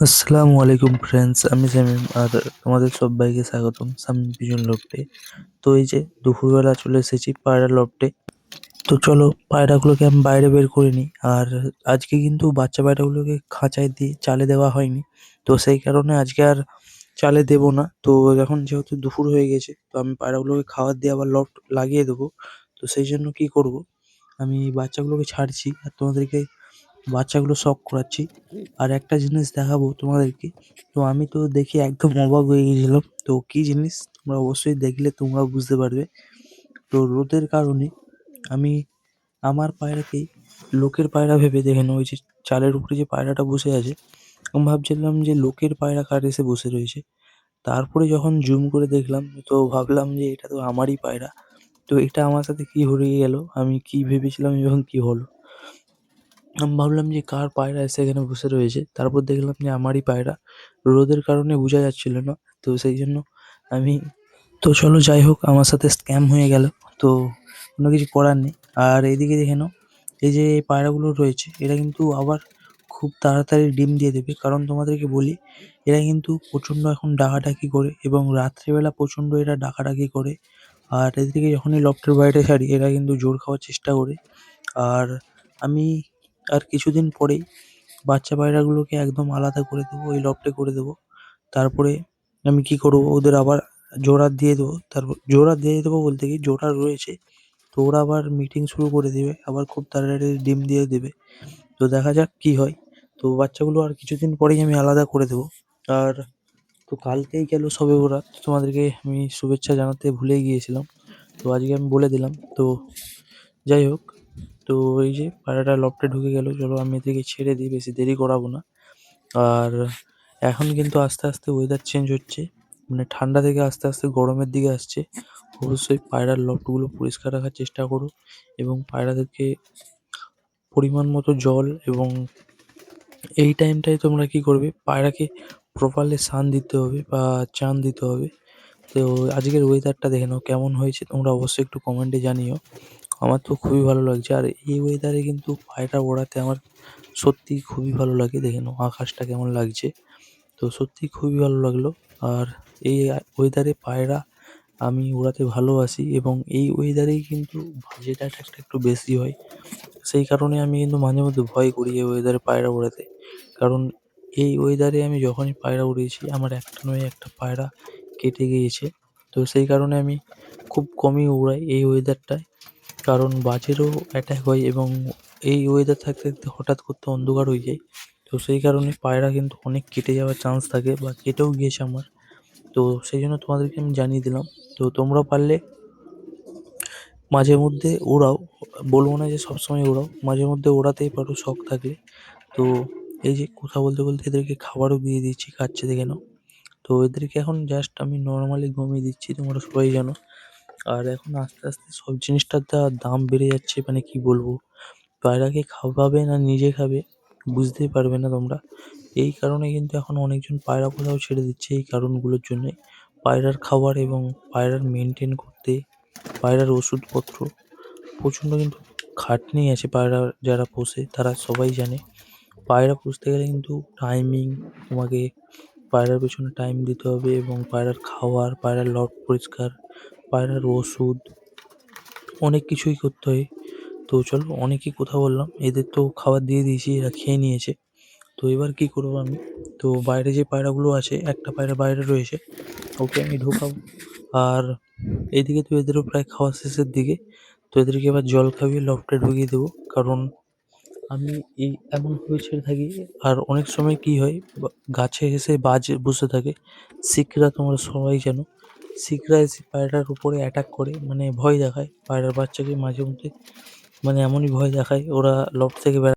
আসসালামু আলাইকুম ফ্রেন্ডস আমি শামীম আর তোমাদের সবাইকে স্বাগতম শামীম পিজন লফটে তো এই যে দুপুরবেলা চলে এসেছি পায়রা লফটে তো চলো পায়রাগুলোকে আমি বাইরে বের করে নিই। আর আজকে কিন্তু বাচ্চা পায়রাগুলোকে খাঁচায় দিয়ে চালে দেওয়া হয়নি। তো সেই কারণে আজকে আর চালে দেবো না। তো এখন যেহেতু দুপুর হয়ে গেছে, তো আমি পায়রাগুলোকে খাবার দিয়ে আবার লফট লাগিয়ে দেবো। তো সেই জন্য কি করব? আমি বাচ্চাগুলোকে ছাড়ছি আর তোমাদেরকে বাচ্চাগুলো শখ করাচ্ছি। আর একটা জিনিস দেখাবো তোমাদেরকে। তো আমি তো দেখে একদম অবাক হয়ে গেছিলাম। তো কি জিনিস? তোমরা অবশ্যই দেখলে তোমরা বুঝতে পারবে। তো রোদের কারণে আমি আমার পায়রাকেই লোকের পায়রা ভেবে দেখে ওই যে চালের উপরে যে পায়রাটা বসে আছে, আমি ভাবছিলাম যে লোকের পায়রা কার এসে বসে রয়েছে। তারপরে যখন জুম করে দেখলাম, তো ভাবলাম যে এটা তো আমারই পায়রা। তো এটা আমার সাথে কি হয়ে গেল? আমি কি ভেবেছিলাম এবং কি হলো? আমি ভাবলাম যে, কার পায়রা এসে এখানে বসে রয়েছে? তারপর দেখলাম যে, আমারই পায়রা। রোদের কারণে বোঝা যাচ্ছিল না, তো সেই জন্য আমি, তো চলো যাই হোক, আমার সাথে স্ক্যাম হয়ে গেল। তো কোনো কিছু করার নেই। আর এইদিকে দেখে নাও, এই যে পায়রাগুলো রয়েছে, এরা কিন্তু আবার খুব তাড়াতাড়ি ডিম দিয়ে দেবে। কারণ তোমাদেরকে বলি, এরা কিন্তু প্রচণ্ড এখন ডাকাডাকি করে এবং রাত্রিবেলা প্রচণ্ড এরা ডাকাডাকি করে। আর এদেরকে যখনই লফটের বাইরে ছাড়ি, এরা কিন্তু জোর খাওয়ার চেষ্টা করে। আর আমি আর কিছুদিন পরেই বাচ্চা পায়রাগুলোকে একদম আলাদা করে দেবো, ওই লফটে করে দেবো। তারপরে আমি কি করব? ওদের আবার জোড়া দিয়ে দেবো। তারপর জোড়া দিয়ে দেবো বলতে কি, জোড়া রয়েছে। তো ওরা আবার মিটিং শুরু করে দেবে, আবার খুব তাড়াতাড়ি ডিম দিয়ে দেবে। তো দেখা যাক কি হয়। তো বাচ্চাগুলো আর কিছুদিন পরেই আমি আলাদা করে দেবো। আর তো কালকেই গেল সবে ওরা। তোমাদেরকে আমি শুভেচ্ছা জানাতে ভুলে গিয়েছিলাম। তো আজকে আমি বলে দিলাম। তো যাই হোক তো এই যে পায়রাটা লফটে ঢুকে গেল, চলো আমি এদেরকে ছেড়ে দিই, বেশি দেরি করাবো না। আর এখন কিন্তু আস্তে আস্তে ওয়েদার চেঞ্জ হচ্ছে মানে ঠান্ডা থেকে আস্তে আস্তে গরমের দিকে আসছে। অবশ্যই পায়রার লফটগুলো পরিষ্কার রাখার চেষ্টা করো এবং পায়রাদেরকে পরিমাণ মতো জল এবং এই টাইমটায় তোমরা কি করবে? পায়রাকে প্রপারলি সান দিতে হবে বা চান দিতে হবে। তো আজকের ওয়েদারটা দেখে নাও, কেমন হয়েছে তোমরা অবশ্যই একটু কমেন্টে জানিও। আমার তো খুবই ভালো লাগছে। আর এই ওয়েদারে কিন্তু পায়রা ওড়াতে আমার সত্যিই খুবই ভালো লাগে। দেখে নাও আকাশটা কেমন লাগছে। তো সত্যিই খুবই ভালো লাগল। আর এই ওয়েদারে পায়রা আমি ওড়াতে ভালোবাসি এবং এই ওয়েদারেই কিন্তু বাজেট অ্যাটাকটা একটু বেশি হয়। সেই কারণে আমি কিন্তু মাঝে মধ্যে ভয় করি এই ওয়েদারে পায়রা ওড়াতে। কারণ এই ওয়েদারে আমি যখনই পায়রা উড়িয়েছি আমার একটা নয় একটা পায়রা কেটে গিয়েছে। তো সেই কারণে আমি খুব কমই উড়াই এই ওয়েদারটায় কারণ বাজেরও অ্যাটাক হয় এবং এই ওয়েদার থাকতে থাকতে হঠাৎ করতে অন্ধকার হয়ে যায়। তো সেই কারণে পায়রা কিন্তু অনেক কেটে যাওয়ার চান্স থাকে বা কেটেও গিয়েছে আমার। তো সেই জন্য তোমাদেরকে আমি জানিয়ে দিলাম। তো তোমরা পারলে মাঝে মধ্যে ওড়াও। বলব না যে সবসময় ওড়াও। মাঝে মধ্যে ওড়াতেই পারো, শখ থাকলে। তো এই যে কথা বলতে বলতে এদেরকে খাবারও দিয়ে দিচ্ছি, খাচ্ছে দেখে নাও। তো এদেরকে এখন জাস্ট আমি নর্মালি ঘুমিয়ে দিচ্ছি, তোমরা সবাই জানো। আর এখন আস্তে আস্তে সব জিনিসটার যা দাম বেড়ে যাচ্ছে মানে কি বলব? পায়রাকে খাওয়াবে না নিজে খাবে, বুঝতেই পারবে না তোমরা। এই কারণে কিন্তু এখন অনেকজন পায়রা পোষাও ছেড়ে দিচ্ছে এই কারণগুলোর জন্যে। পায়রার খাবার এবং পায়রার মেনটেন করতে, পায়রার ওষুধপত্র, প্রচণ্ড কিন্তু খাটনি আছে পায়রা যারা পোষে, তারা সবাই জানে। পায়রা পুষতে গেলে কিন্তু টাইমিং তোমাকে পায়রার পেছনে টাইম দিতে হবে এবং পায়রার খাওয়ার, পায়রার লট পরিষ্কার পায়রার ওষুধ, অনেক কিছুই করতে হয়। তো চলো অনেকই কথা বললাম। এদের তো খাবার দিয়ে দিয়েছি, এরা খেয়ে নিয়েছে। তো এবার কি করব আমি? তো বাইরে যে পায়রাগুলো আছে, একটা পায়রা বাইরে রয়েছে, ওকে আমি ঢোকাবো। আর এদিকে তো এদেরও প্রায় খাওয়া শেষের দিকে। তো এদেরকে এবার জল খাইয়ে লফটে ঢুকিয়ে দেবো। কারণ আমি এই এমনভাবে ছেড়ে থাকি, আর অনেক সময় কি হয় গাছে এসে বাজ বসে থাকে শিকরা তোমরা সবাই জানো। শিকরা এসে পায়রাটার উপরে অ্যাটাক করে মানে ভয় দেখায় পায়রার বাচ্চাকে মাঝে মধ্যে মানে এমনই ভয় দেখায়, ওরা লফট থেকে বের